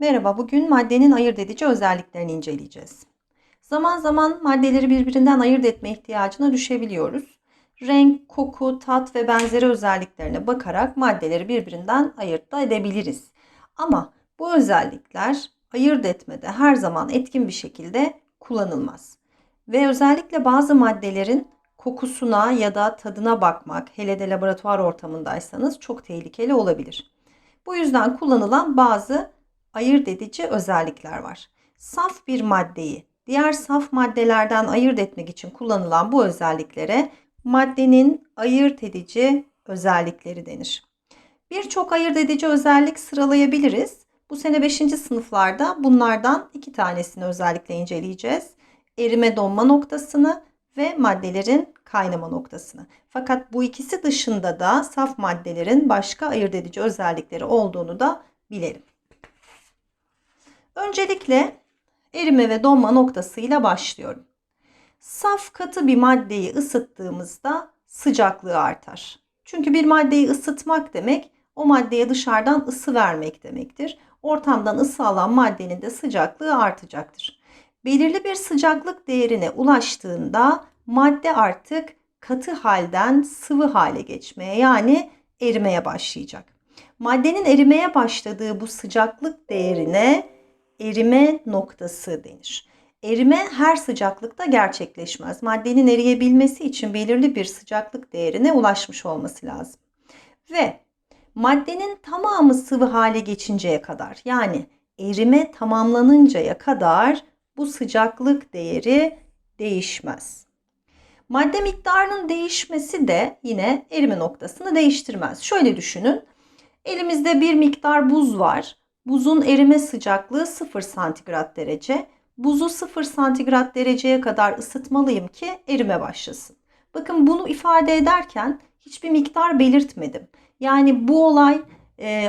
Merhaba, bugün maddenin ayırt edici özelliklerini inceleyeceğiz. Zaman zaman maddeleri birbirinden ayırt etme ihtiyacına düşebiliyoruz. Renk, koku, tat ve benzeri özelliklerine bakarak maddeleri birbirinden ayırt da edebiliriz. Ama bu özellikler ayırt etmede her zaman etkin bir şekilde kullanılmaz. Ve özellikle bazı maddelerin kokusuna ya da tadına bakmak, hele de laboratuvar ortamındaysanız çok tehlikeli olabilir. Bu yüzden kullanılan bazı ayırt edici özellikler var. Saf bir maddeyi diğer saf maddelerden ayırt etmek için kullanılan bu özelliklere maddenin ayırt edici özellikleri denir. Birçok ayırt edici özellik sıralayabiliriz. Bu sene 5. sınıflarda bunlardan iki tanesini özellikle inceleyeceğiz. Erime donma noktasını ve maddelerin kaynama noktasını. Fakat bu ikisi dışında da saf maddelerin başka ayırt edici özellikleri olduğunu da bilelim. Öncelikle erime ve donma noktasıyla başlıyorum. Saf katı bir maddeyi ısıttığımızda sıcaklığı artar. Çünkü bir maddeyi ısıtmak demek o maddeye dışarıdan ısı vermek demektir. Ortamdan ısı alan maddenin de sıcaklığı artacaktır. Belirli bir sıcaklık değerine ulaştığında madde artık katı halden sıvı hale geçmeye yani erimeye başlayacak. Maddenin erimeye başladığı bu sıcaklık değerine erime noktası denir. Erime her sıcaklıkta gerçekleşmez. Maddenin eriyebilmesi için belirli bir sıcaklık değerine ulaşmış olması lazım. Ve maddenin tamamı sıvı hale geçinceye kadar yani erime tamamlanıncaya kadar bu sıcaklık değeri değişmez. Madde miktarının değişmesi de yine erime noktasını değiştirmez. Şöyle düşünün. Elimizde bir miktar buz var. Buzun erime sıcaklığı 0 santigrat derece. Buzu 0 santigrat dereceye kadar ısıtmalıyım ki erime başlasın. Bakın bunu ifade ederken hiçbir miktar belirtmedim. Yani bu olay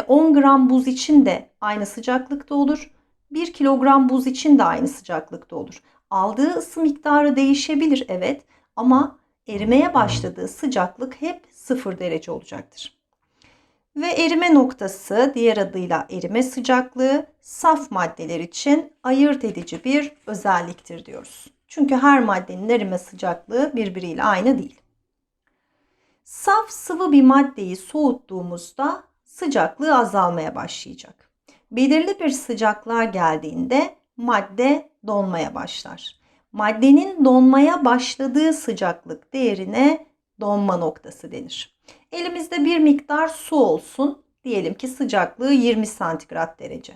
10 gram buz için de aynı sıcaklıkta olur. 1 kilogram buz için de aynı sıcaklıkta olur. Aldığı ısı miktarı değişebilir evet ama erimeye başladığı sıcaklık hep 0 derece olacaktır. Ve erime noktası diğer adıyla erime sıcaklığı saf maddeler için ayırt edici bir özelliktir diyoruz. Çünkü her maddenin erime sıcaklığı birbiriyle aynı değil. Saf sıvı bir maddeyi soğuttuğumuzda sıcaklığı azalmaya başlayacak. Belirli bir sıcaklığa geldiğinde madde donmaya başlar. Maddenin donmaya başladığı sıcaklık değerine donma noktası denir. Elimizde bir miktar su olsun. Diyelim ki sıcaklığı 20 santigrat derece.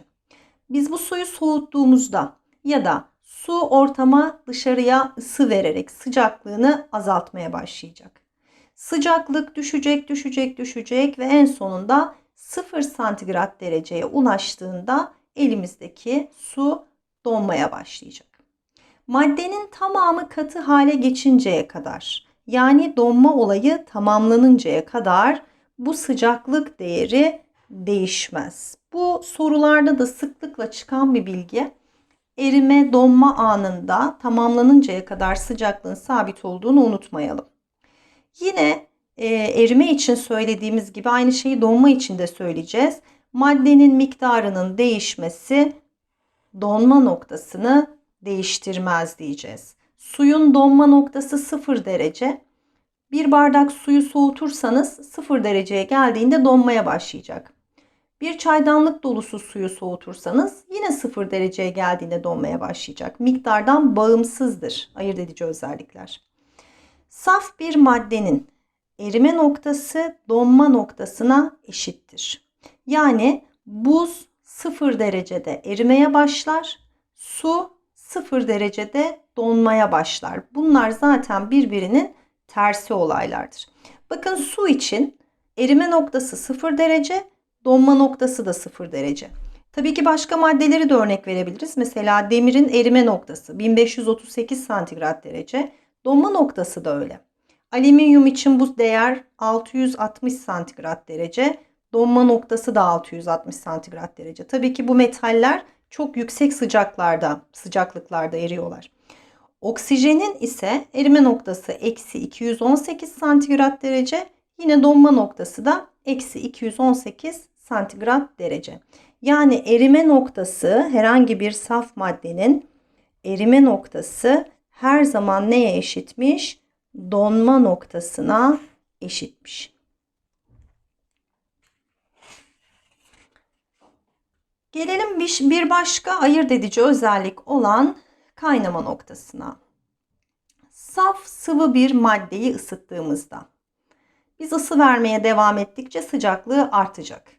Biz bu suyu soğuttuğumuzda ya da su ortama dışarıya ısı vererek sıcaklığını azaltmaya başlayacak. Sıcaklık düşecek, düşecek, düşecek ve en sonunda 0 santigrat dereceye ulaştığında elimizdeki su donmaya başlayacak. Maddenin tamamı katı hale geçinceye kadar yani donma olayı tamamlanıncaya kadar bu sıcaklık değeri değişmez. Bu sorularda da sıklıkla çıkan bir bilgi. Erime donma anında tamamlanıncaya kadar sıcaklığın sabit olduğunu unutmayalım. Yine e, erime için söylediğimiz gibi aynı şeyi donma için de söyleyeceğiz. Maddenin miktarının değişmesi donma noktasını değiştirmez diyeceğiz. Suyun donma noktası 0 derece. Bir bardak suyu soğutursanız 0 dereceye geldiğinde donmaya başlayacak. Bir çaydanlık dolusu suyu soğutursanız yine 0 dereceye geldiğinde donmaya başlayacak. Miktardan bağımsızdır ayırt edici özellikler. Saf bir maddenin erime noktası donma noktasına eşittir. Yani buz 0 derecede erimeye başlar, su 0 derecede donmaya başlar. Bunlar zaten birbirinin tersi olaylardır. Bakın su için erime noktası 0 derece, donma noktası da 0 derece. Tabii ki başka maddeleri de örnek verebiliriz. Mesela demirin erime noktası 1538 santigrat derece, donma noktası da öyle. Alüminyum için bu değer 660 santigrat derece, donma noktası da 660 santigrat derece. Tabii ki bu metaller çok yüksek sıcaklarda, sıcaklıklarda eriyorlar. Oksijenin ise erime noktası eksi 218 santigrat derece. Yine donma noktası da eksi 218 santigrat derece. Yani erime noktası herhangi bir saf maddenin erime noktası her zaman neye eşitmiş? Donma noktasına eşitmiş. Gelelim bir başka ayırt edici özellik olan kaynama noktasına. Saf sıvı bir maddeyi ısıttığımızda biz ısı vermeye devam ettikçe sıcaklığı artacak.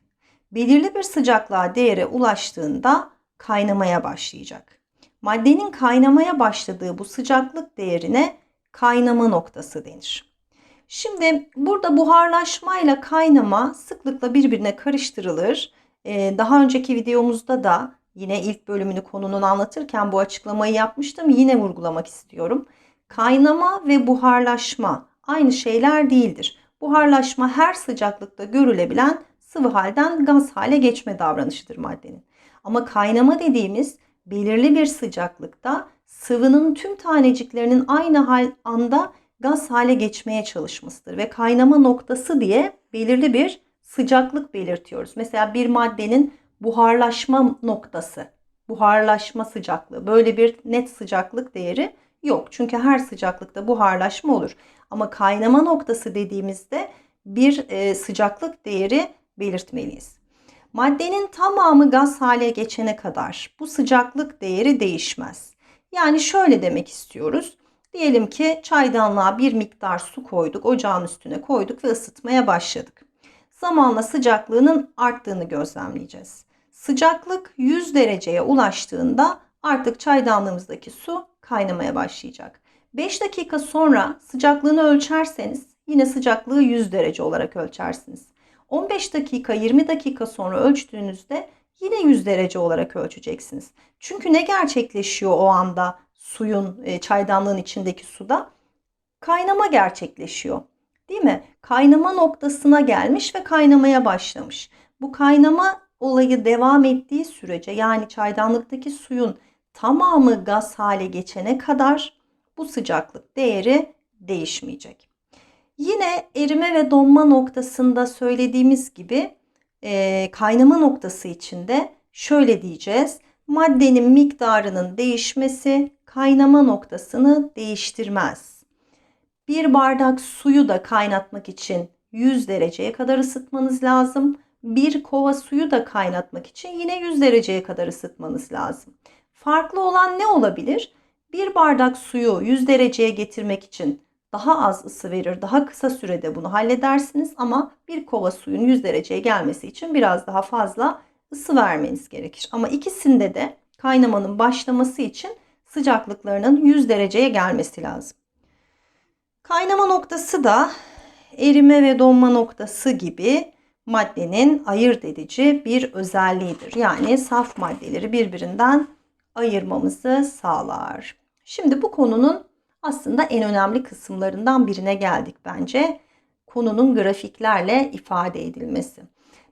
Belirli bir sıcaklığa değere ulaştığında kaynamaya başlayacak. Maddenin kaynamaya başladığı bu sıcaklık değerine kaynama noktası denir. Şimdi burada buharlaşmayla kaynama sıklıkla birbirine karıştırılır. Ee, daha önceki videomuzda da yine ilk bölümünü konunun anlatırken bu açıklamayı yapmıştım. Yine vurgulamak istiyorum. Kaynama ve buharlaşma aynı şeyler değildir. Buharlaşma her sıcaklıkta görülebilen sıvı halden gaz hale geçme davranışıdır maddenin. Ama kaynama dediğimiz belirli bir sıcaklıkta sıvının tüm taneciklerinin aynı anda gaz hale geçmeye çalışmasıdır ve kaynama noktası diye belirli bir sıcaklık belirtiyoruz. Mesela bir maddenin buharlaşma noktası, buharlaşma sıcaklığı böyle bir net sıcaklık değeri yok. Çünkü her sıcaklıkta buharlaşma olur. Ama kaynama noktası dediğimizde bir e, sıcaklık değeri belirtmeliyiz. Maddenin tamamı gaz hale geçene kadar bu sıcaklık değeri değişmez. Yani şöyle demek istiyoruz. Diyelim ki çaydanlığa bir miktar su koyduk, ocağın üstüne koyduk ve ısıtmaya başladık. Zamanla sıcaklığının arttığını gözlemleyeceğiz. Sıcaklık 100 dereceye ulaştığında artık çaydanlığımızdaki su kaynamaya başlayacak. 5 dakika sonra sıcaklığını ölçerseniz yine sıcaklığı 100 derece olarak ölçersiniz. 15 dakika 20 dakika sonra ölçtüğünüzde yine 100 derece olarak ölçeceksiniz. Çünkü ne gerçekleşiyor o anda suyun e, çaydanlığın içindeki suda? Kaynama gerçekleşiyor. Değil mi? Kaynama noktasına gelmiş ve kaynamaya başlamış. Bu kaynama olayı devam ettiği sürece yani çaydanlıktaki suyun tamamı gaz hale geçene kadar bu sıcaklık değeri değişmeyecek. Yine erime ve donma noktasında söylediğimiz gibi e, kaynama noktası içinde şöyle diyeceğiz. Maddenin miktarının değişmesi kaynama noktasını değiştirmez. Bir bardak suyu da kaynatmak için 100 dereceye kadar ısıtmanız lazım. Bir kova suyu da kaynatmak için yine 100 dereceye kadar ısıtmanız lazım. Farklı olan ne olabilir? Bir bardak suyu 100 dereceye getirmek için daha az ısı verir. Daha kısa sürede bunu halledersiniz ama bir kova suyun 100 dereceye gelmesi için biraz daha fazla ısı vermeniz gerekir. Ama ikisinde de kaynamanın başlaması için sıcaklıklarının 100 dereceye gelmesi lazım. Kaynama noktası da erime ve donma noktası gibi maddenin ayırt edici bir özelliğidir. Yani saf maddeleri birbirinden ayırmamızı sağlar. Şimdi bu konunun aslında en önemli kısımlarından birine geldik bence. Konunun grafiklerle ifade edilmesi.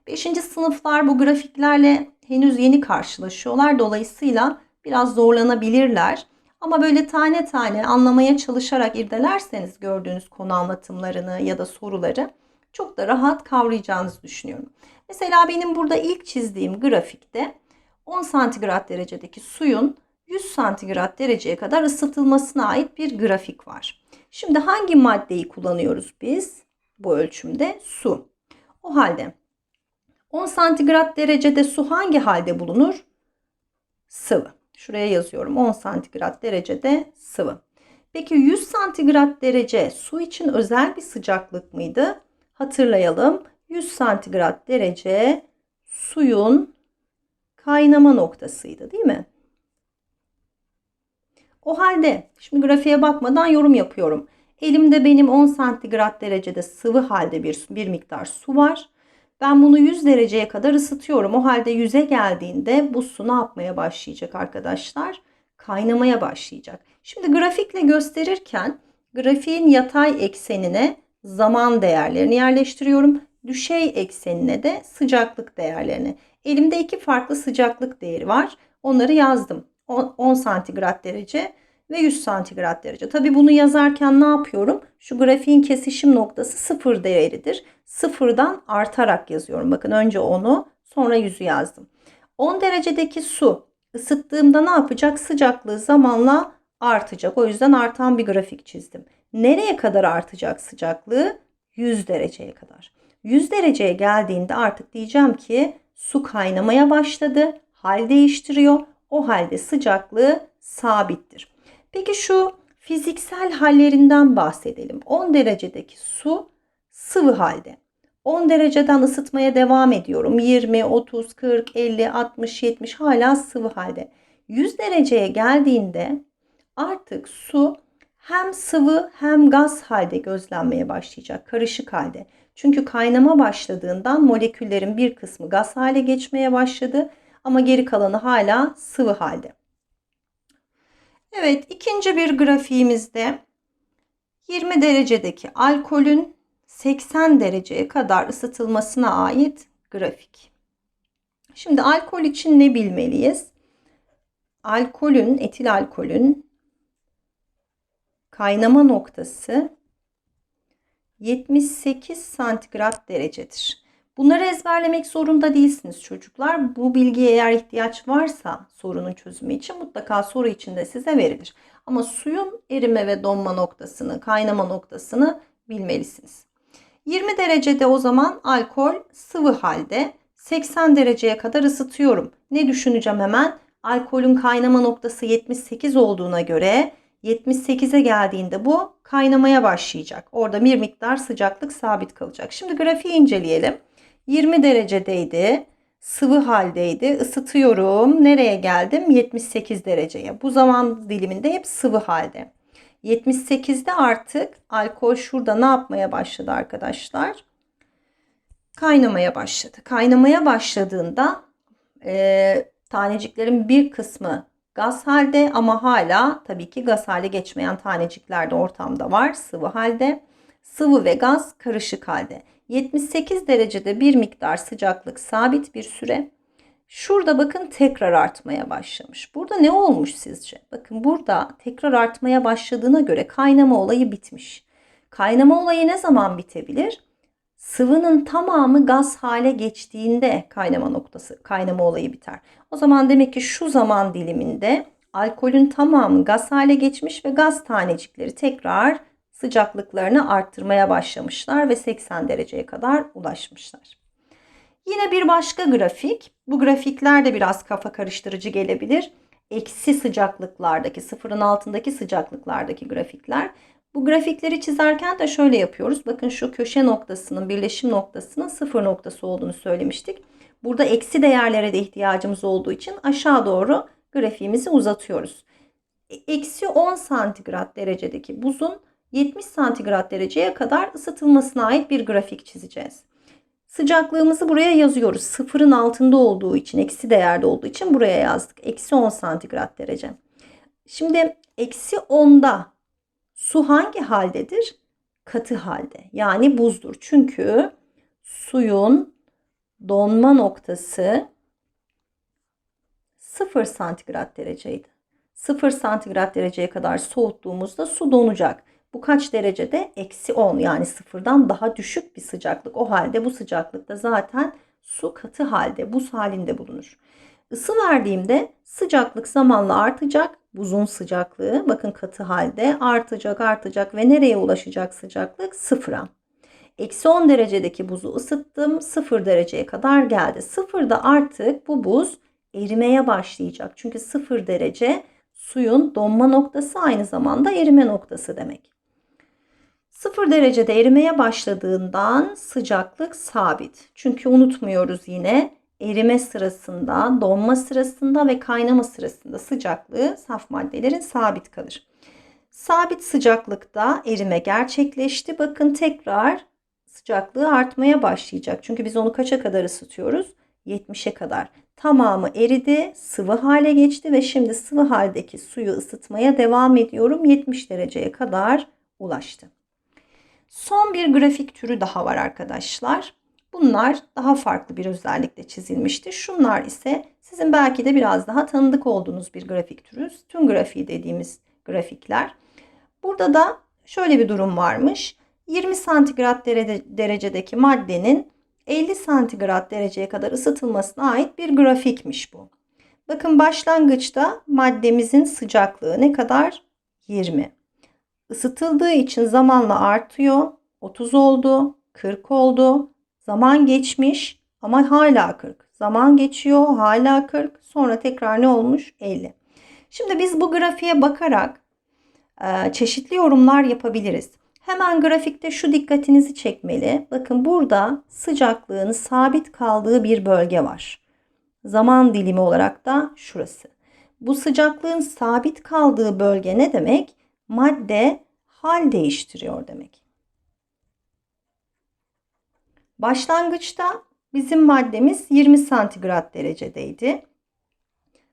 5. sınıflar bu grafiklerle henüz yeni karşılaşıyorlar. Dolayısıyla biraz zorlanabilirler. Ama böyle tane tane anlamaya çalışarak irdelerseniz gördüğünüz konu anlatımlarını ya da soruları çok da rahat kavrayacağınızı düşünüyorum. Mesela benim burada ilk çizdiğim grafikte 10 santigrat derecedeki suyun 100 santigrat dereceye kadar ısıtılmasına ait bir grafik var. Şimdi hangi maddeyi kullanıyoruz biz bu ölçümde? Su. O halde 10 santigrat derecede su hangi halde bulunur? Sıvı. Şuraya yazıyorum 10 santigrat derecede sıvı. Peki 100 santigrat derece su için özel bir sıcaklık mıydı? Hatırlayalım. 100 santigrat derece suyun kaynama noktasıydı değil mi? O halde şimdi grafiğe bakmadan yorum yapıyorum. Elimde benim 10 santigrat derecede sıvı halde bir, bir miktar su var. Ben bunu 100 dereceye kadar ısıtıyorum. O halde 100'e geldiğinde bu su ne yapmaya başlayacak arkadaşlar? Kaynamaya başlayacak. Şimdi grafikle gösterirken grafiğin yatay eksenine zaman değerlerini yerleştiriyorum. Düşey eksenine de sıcaklık değerlerini. Elimde iki farklı sıcaklık değeri var. Onları yazdım. 10 santigrat derece ve 100 santigrat derece. Tabi bunu yazarken ne yapıyorum? Şu grafiğin kesişim noktası sıfır değeridir. Sıfırdan artarak yazıyorum. Bakın önce 10'u sonra 100'ü yazdım. 10 derecedeki su ısıttığımda ne yapacak? Sıcaklığı zamanla artacak. O yüzden artan bir grafik çizdim. Nereye kadar artacak sıcaklığı? 100 dereceye kadar. 100 dereceye geldiğinde artık diyeceğim ki su kaynamaya başladı. Hal değiştiriyor. O halde sıcaklığı sabittir. Peki şu fiziksel hallerinden bahsedelim. 10 derecedeki su sıvı halde. 10 dereceden ısıtmaya devam ediyorum. 20, 30, 40, 50, 60, 70 hala sıvı halde. 100 dereceye geldiğinde artık su hem sıvı hem gaz halde gözlenmeye başlayacak. Karışık halde. Çünkü kaynama başladığından moleküllerin bir kısmı gaz hale geçmeye başladı ama geri kalanı hala sıvı halde. Evet, ikinci bir grafiğimizde 20 derecedeki alkolün 80 dereceye kadar ısıtılmasına ait grafik. Şimdi alkol için ne bilmeliyiz? Alkolün, etil alkolün kaynama noktası 78 santigrat derecedir. Bunları ezberlemek zorunda değilsiniz çocuklar. Bu bilgiye eğer ihtiyaç varsa sorunun çözümü için mutlaka soru içinde size verilir. Ama suyun erime ve donma noktasını, kaynama noktasını bilmelisiniz. 20 derecede o zaman alkol sıvı halde 80 dereceye kadar ısıtıyorum. Ne düşüneceğim hemen? Alkolün kaynama noktası 78 olduğuna göre 78'e geldiğinde bu kaynamaya başlayacak. Orada bir miktar sıcaklık sabit kalacak. Şimdi grafiği inceleyelim. 20 derecedeydi. Sıvı haldeydi. Isıtıyorum. Nereye geldim? 78 dereceye. Bu zaman diliminde hep sıvı halde. 78'de artık alkol şurada ne yapmaya başladı arkadaşlar? Kaynamaya başladı. Kaynamaya başladığında e, taneciklerin bir kısmı gaz halde ama hala tabii ki gaz hale geçmeyen tanecikler de ortamda var sıvı halde. Sıvı ve gaz karışık halde. 78 derecede bir miktar sıcaklık sabit bir süre. Şurada bakın tekrar artmaya başlamış. Burada ne olmuş sizce? Bakın burada tekrar artmaya başladığına göre kaynama olayı bitmiş. Kaynama olayı ne zaman bitebilir? Sıvının tamamı gaz hale geçtiğinde kaynama noktası, kaynama olayı biter. O zaman demek ki şu zaman diliminde alkolün tamamı gaz hale geçmiş ve gaz tanecikleri tekrar sıcaklıklarını arttırmaya başlamışlar ve 80 dereceye kadar ulaşmışlar. Yine bir başka grafik. Bu grafikler de biraz kafa karıştırıcı gelebilir. Eksi sıcaklıklardaki, sıfırın altındaki sıcaklıklardaki grafikler. Bu grafikleri çizerken de şöyle yapıyoruz. Bakın şu köşe noktasının, birleşim noktasının sıfır noktası olduğunu söylemiştik. Burada eksi değerlere de ihtiyacımız olduğu için aşağı doğru grafiğimizi uzatıyoruz. E, eksi 10 santigrat derecedeki buzun 70 santigrat dereceye kadar ısıtılmasına ait bir grafik çizeceğiz. Sıcaklığımızı buraya yazıyoruz. Sıfırın altında olduğu için, eksi değerde olduğu için buraya yazdık. Eksi 10 santigrat derece. Şimdi eksi 10'da su hangi haldedir? Katı halde. Yani buzdur. Çünkü suyun donma noktası 0 santigrat dereceydi. 0 santigrat dereceye kadar soğuttuğumuzda su donacak. Bu kaç derecede? Eksi 10 yani sıfırdan daha düşük bir sıcaklık. O halde bu sıcaklıkta zaten su katı halde, buz halinde bulunur. Isı verdiğimde sıcaklık zamanla artacak. Buzun sıcaklığı bakın katı halde artacak artacak ve nereye ulaşacak sıcaklık? Sıfıra. Eksi 10 derecedeki buzu ısıttım. 0 dereceye kadar geldi. Sıfırda artık bu buz erimeye başlayacak. Çünkü 0 derece suyun donma noktası aynı zamanda erime noktası demek. 0 derecede erimeye başladığından sıcaklık sabit. Çünkü unutmuyoruz yine erime sırasında, donma sırasında ve kaynama sırasında sıcaklığı saf maddelerin sabit kalır. Sabit sıcaklıkta erime gerçekleşti. Bakın tekrar sıcaklığı artmaya başlayacak. Çünkü biz onu kaça kadar ısıtıyoruz? 70'e kadar. Tamamı eridi, sıvı hale geçti ve şimdi sıvı haldeki suyu ısıtmaya devam ediyorum. 70 dereceye kadar ulaştı. Son bir grafik türü daha var arkadaşlar. Bunlar daha farklı bir özellikle çizilmişti. Şunlar ise sizin belki de biraz daha tanıdık olduğunuz bir grafik türü. Tüm grafiği dediğimiz grafikler. Burada da şöyle bir durum varmış. 20 santigrat derecedeki maddenin 50 santigrat dereceye kadar ısıtılmasına ait bir grafikmiş bu. Bakın başlangıçta maddemizin sıcaklığı ne kadar? 20. Isıtıldığı için zamanla artıyor. 30 oldu, 40 oldu. Zaman geçmiş ama hala 40. Zaman geçiyor, hala 40. Sonra tekrar ne olmuş? 50. Şimdi biz bu grafiğe bakarak e, çeşitli yorumlar yapabiliriz. Hemen grafikte şu dikkatinizi çekmeli. Bakın burada sıcaklığın sabit kaldığı bir bölge var. Zaman dilimi olarak da şurası. Bu sıcaklığın sabit kaldığı bölge ne demek? Madde hal değiştiriyor demek. Başlangıçta bizim maddemiz 20 santigrat derecedeydi.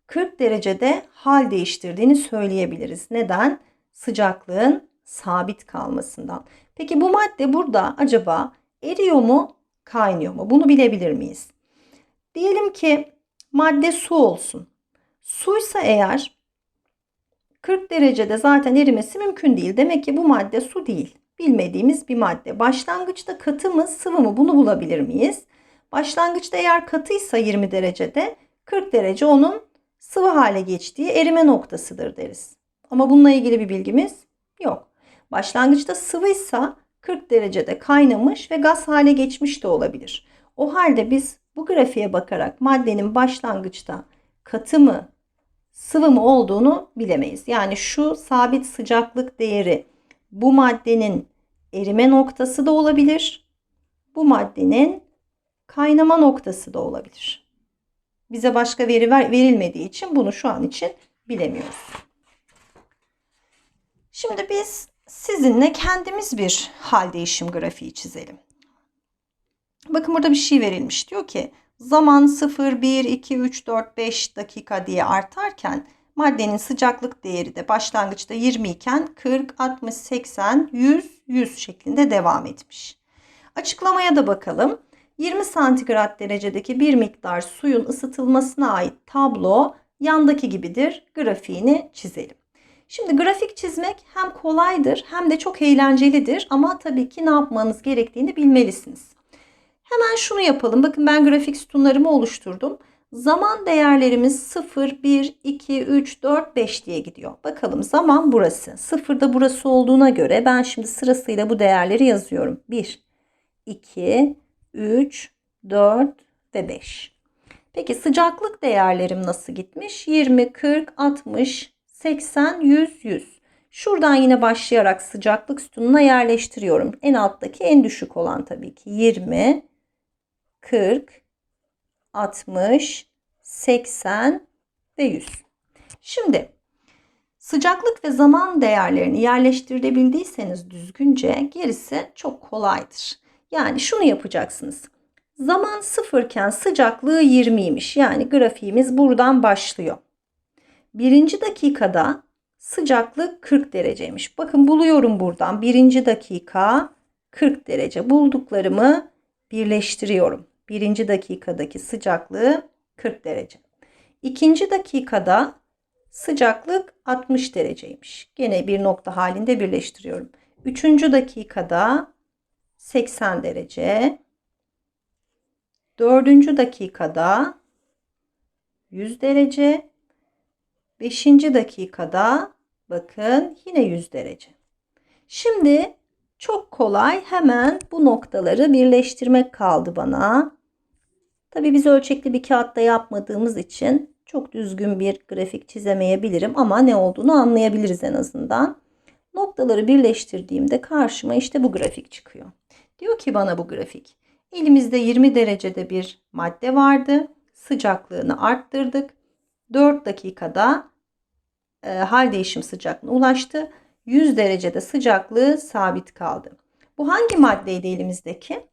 40 derecede hal değiştirdiğini söyleyebiliriz. Neden? Sıcaklığın sabit kalmasından. Peki bu madde burada acaba eriyor mu, kaynıyor mu? Bunu bilebilir miyiz? Diyelim ki madde su olsun. Suysa eğer 40 derecede zaten erimesi mümkün değil. Demek ki bu madde su değil. Bilmediğimiz bir madde. Başlangıçta katı mı sıvı mı bunu bulabilir miyiz? Başlangıçta eğer katıysa 20 derecede 40 derece onun sıvı hale geçtiği erime noktasıdır deriz. Ama bununla ilgili bir bilgimiz yok. Başlangıçta sıvıysa 40 derecede kaynamış ve gaz hale geçmiş de olabilir. O halde biz bu grafiğe bakarak maddenin başlangıçta katı mı sıvı mı olduğunu bilemeyiz. Yani şu sabit sıcaklık değeri bu maddenin erime noktası da olabilir. Bu maddenin kaynama noktası da olabilir. Bize başka veri ver, verilmediği için bunu şu an için bilemiyoruz. Şimdi biz sizinle kendimiz bir hal değişim grafiği çizelim. Bakın burada bir şey verilmiş. Diyor ki zaman 0, 1, 2, 3, 4, 5 dakika diye artarken maddenin sıcaklık değeri de başlangıçta 20 iken 40, 60, 80, 100, 100 şeklinde devam etmiş. Açıklamaya da bakalım. 20 santigrat derecedeki bir miktar suyun ısıtılmasına ait tablo yandaki gibidir. Grafiğini çizelim. Şimdi grafik çizmek hem kolaydır hem de çok eğlencelidir ama tabii ki ne yapmanız gerektiğini bilmelisiniz. Hemen şunu yapalım. Bakın ben grafik sütunlarımı oluşturdum. Zaman değerlerimiz 0, 1, 2, 3, 4, 5 diye gidiyor. Bakalım zaman burası. 0 da burası olduğuna göre ben şimdi sırasıyla bu değerleri yazıyorum. 1, 2, 3, 4 ve 5. Peki sıcaklık değerlerim nasıl gitmiş? 20, 40, 60, 80, 100, 100. Şuradan yine başlayarak sıcaklık sütununa yerleştiriyorum. En alttaki en düşük olan tabii ki 20, 40, 60, 80 ve 100. Şimdi sıcaklık ve zaman değerlerini yerleştirebildiyseniz düzgünce gerisi çok kolaydır. Yani şunu yapacaksınız. Zaman sıfırken sıcaklığı 20'ymiş. Yani grafiğimiz buradan başlıyor. Birinci dakikada sıcaklık 40 dereceymiş. Bakın buluyorum buradan. Birinci dakika 40 derece. Bulduklarımı birleştiriyorum. Birinci dakikadaki sıcaklığı 40 derece. İkinci dakikada sıcaklık 60 dereceymiş. Gene bir nokta halinde birleştiriyorum. Üçüncü dakikada 80 derece. Dördüncü dakikada 100 derece. Beşinci dakikada bakın yine 100 derece. Şimdi çok kolay hemen bu noktaları birleştirmek kaldı bana. Tabi biz ölçekli bir kağıtta yapmadığımız için çok düzgün bir grafik çizemeyebilirim ama ne olduğunu anlayabiliriz en azından. Noktaları birleştirdiğimde karşıma işte bu grafik çıkıyor. Diyor ki bana bu grafik. Elimizde 20 derecede bir madde vardı. Sıcaklığını arttırdık. 4 dakikada e, hal değişim sıcaklığına ulaştı. 100 derecede sıcaklığı sabit kaldı. Bu hangi maddeydi elimizdeki?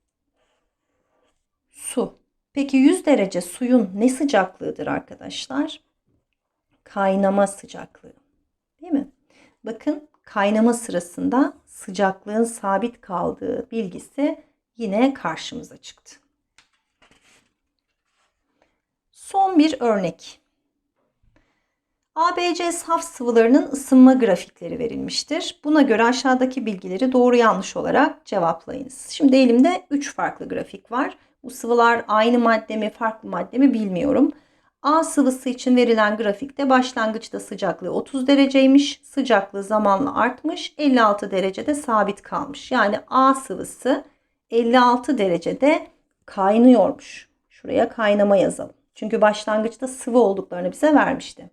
Su. Peki 100 derece suyun ne sıcaklığıdır arkadaşlar? Kaynama sıcaklığı. Değil mi? Bakın kaynama sırasında sıcaklığın sabit kaldığı bilgisi yine karşımıza çıktı. Son bir örnek. ABC saf sıvılarının ısınma grafikleri verilmiştir. Buna göre aşağıdaki bilgileri doğru yanlış olarak cevaplayınız. Şimdi elimde 3 farklı grafik var. Bu sıvılar aynı madde mi farklı madde mi bilmiyorum. A sıvısı için verilen grafikte başlangıçta sıcaklığı 30 dereceymiş. Sıcaklığı zamanla artmış. 56 derecede sabit kalmış. Yani A sıvısı 56 derecede kaynıyormuş. Şuraya kaynama yazalım. Çünkü başlangıçta sıvı olduklarını bize vermişti.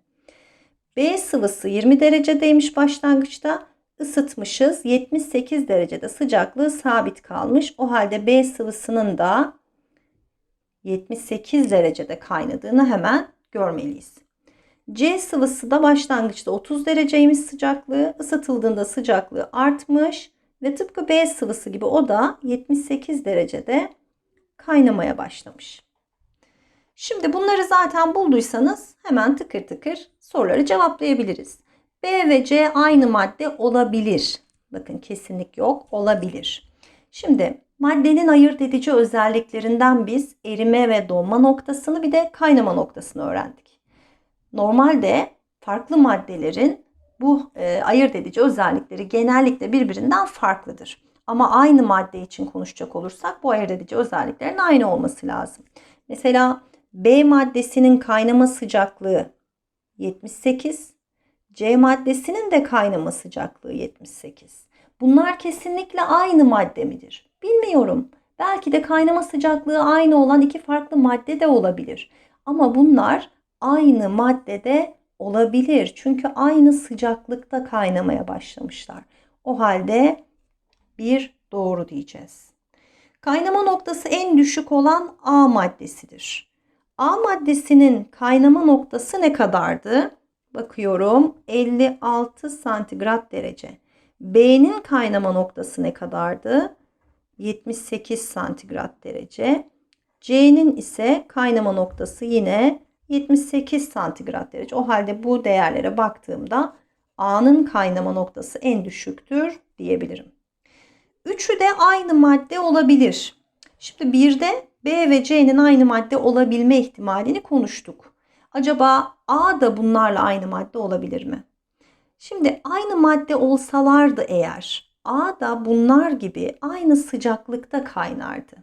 B sıvısı 20 derecedeymiş başlangıçta. Isıtmışız. 78 derecede sıcaklığı sabit kalmış. O halde B sıvısının da 78 derecede kaynadığını hemen görmeliyiz. C sıvısı da başlangıçta 30 dereceymiş sıcaklığı. Isıtıldığında sıcaklığı artmış ve tıpkı B sıvısı gibi o da 78 derecede kaynamaya başlamış. Şimdi bunları zaten bulduysanız hemen tıkır tıkır soruları cevaplayabiliriz. B ve C aynı madde olabilir. Bakın kesinlik yok, olabilir. Şimdi maddenin ayırt edici özelliklerinden biz erime ve donma noktasını bir de kaynama noktasını öğrendik. Normalde farklı maddelerin bu e, ayırt edici özellikleri genellikle birbirinden farklıdır. Ama aynı madde için konuşacak olursak bu ayırt edici özelliklerin aynı olması lazım. Mesela B maddesinin kaynama sıcaklığı 78, C maddesinin de kaynama sıcaklığı 78. Bunlar kesinlikle aynı madde midir? Bilmiyorum. Belki de kaynama sıcaklığı aynı olan iki farklı madde de olabilir. Ama bunlar aynı maddede olabilir. Çünkü aynı sıcaklıkta kaynamaya başlamışlar. O halde bir doğru diyeceğiz. Kaynama noktası en düşük olan A maddesidir. A maddesinin kaynama noktası ne kadardı? Bakıyorum 56 santigrat derece. B'nin kaynama noktası ne kadardı? 78 santigrat derece. C'nin ise kaynama noktası yine 78 santigrat derece. O halde bu değerlere baktığımda A'nın kaynama noktası en düşüktür diyebilirim. Üçü de aynı madde olabilir. Şimdi bir de B ve C'nin aynı madde olabilme ihtimalini konuştuk. Acaba A da bunlarla aynı madde olabilir mi? Şimdi aynı madde olsalardı eğer A da bunlar gibi aynı sıcaklıkta kaynardı.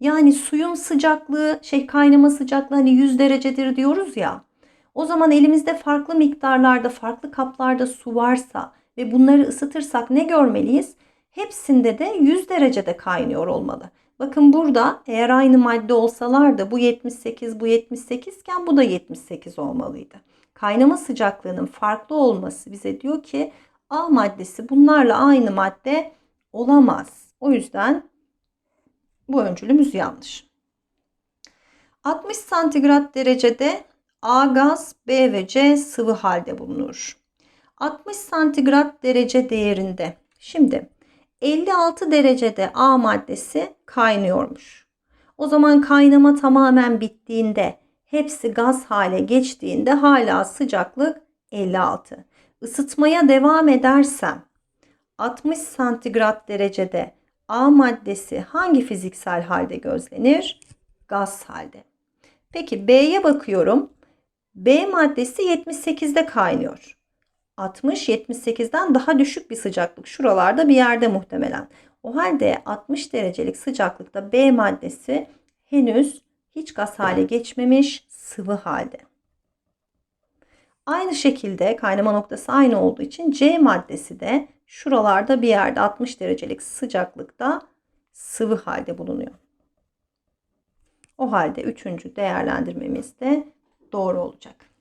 Yani suyun sıcaklığı, şey kaynama sıcaklığı hani 100 derecedir diyoruz ya. O zaman elimizde farklı miktarlarda, farklı kaplarda su varsa ve bunları ısıtırsak ne görmeliyiz? Hepsinde de 100 derecede kaynıyor olmalı. Bakın burada eğer aynı madde olsalardı bu 78 bu 78 iken bu da 78 olmalıydı. Kaynama sıcaklığının farklı olması bize diyor ki A maddesi bunlarla aynı madde olamaz. O yüzden bu öncülümüz yanlış. 60 santigrat derecede A gaz, B ve C sıvı halde bulunur. 60 santigrat derece değerinde. Şimdi 56 derecede A maddesi kaynıyormuş. O zaman kaynama tamamen bittiğinde, hepsi gaz hale geçtiğinde hala sıcaklık 56. Isıtmaya devam edersem 60 santigrat derecede A maddesi hangi fiziksel halde gözlenir? Gaz halde. Peki B'ye bakıyorum. B maddesi 78'de kaynıyor. 60-78'den daha düşük bir sıcaklık. Şuralarda bir yerde muhtemelen. O halde 60 derecelik sıcaklıkta B maddesi henüz hiç gaz hale geçmemiş sıvı halde. Aynı şekilde kaynama noktası aynı olduğu için C maddesi de şuralarda bir yerde 60 derecelik sıcaklıkta sıvı halde bulunuyor. O halde üçüncü değerlendirmemiz de doğru olacak.